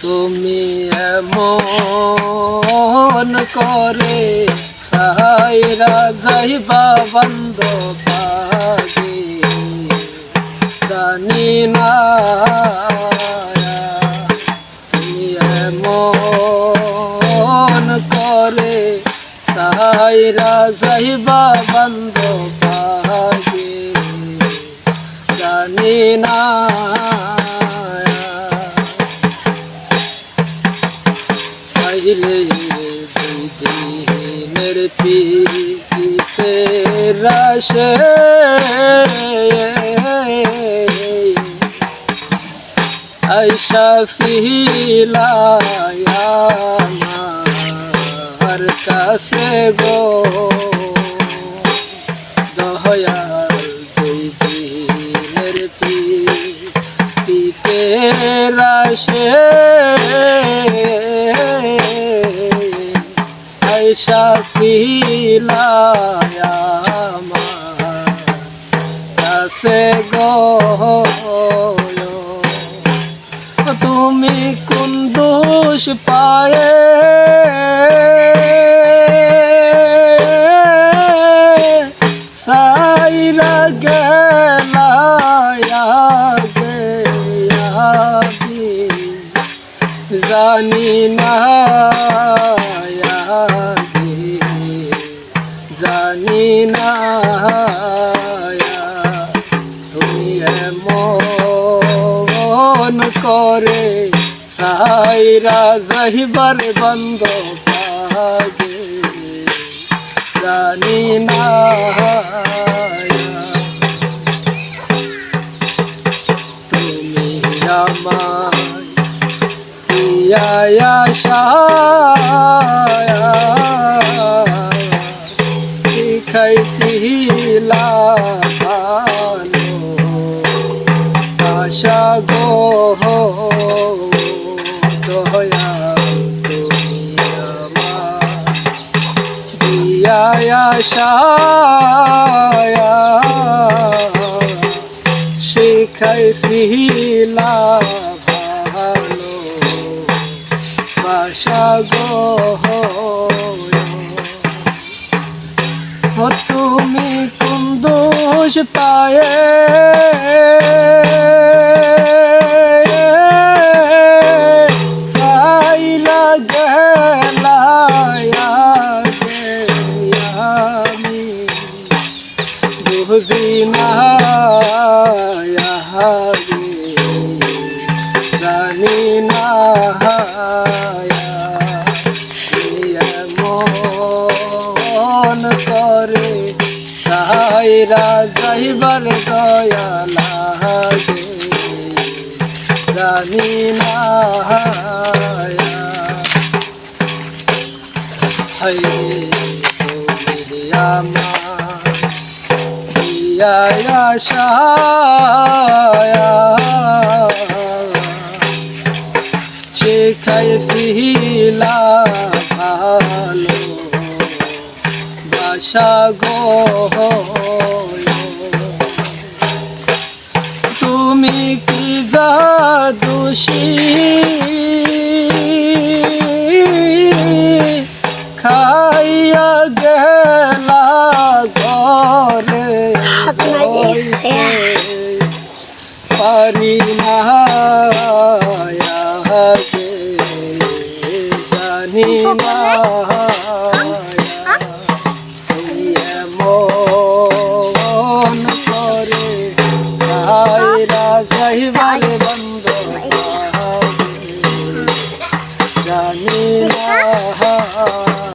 তুমি এমন করে সাইরা যাইবা বন্ধ পাগে জানি না তুমি এমন করে সাইরা যাইবা বন্ধ পাগে জানি না আইলে দিনের পিতে রাশে আইসা ফিলায়া আমার কাছে গো দয়াল দুই দিনের পিতে রাশে আইসা ফিলায়া আমার। কাছে গো তুমি কোন দোষ পায়ে? সাইরা গেলায়া গেয়াবি জানি না আগে, জানি না তুমি মন করে সাইরা যাইবার বন্ধ পাগে জানি না ইয়া শিখাইছিলা আশা গো দয়া শায়া শিখাইছিলা ও তুমি কোন দোষ পায়ে? জানি না করে সাইরা যাইবার দয়া লাগে জানি না আমার শিখাইছিলা ভালো। গো তুমি কি দোষী খাইয়া গেলা ঘরে? পারি না জানি না।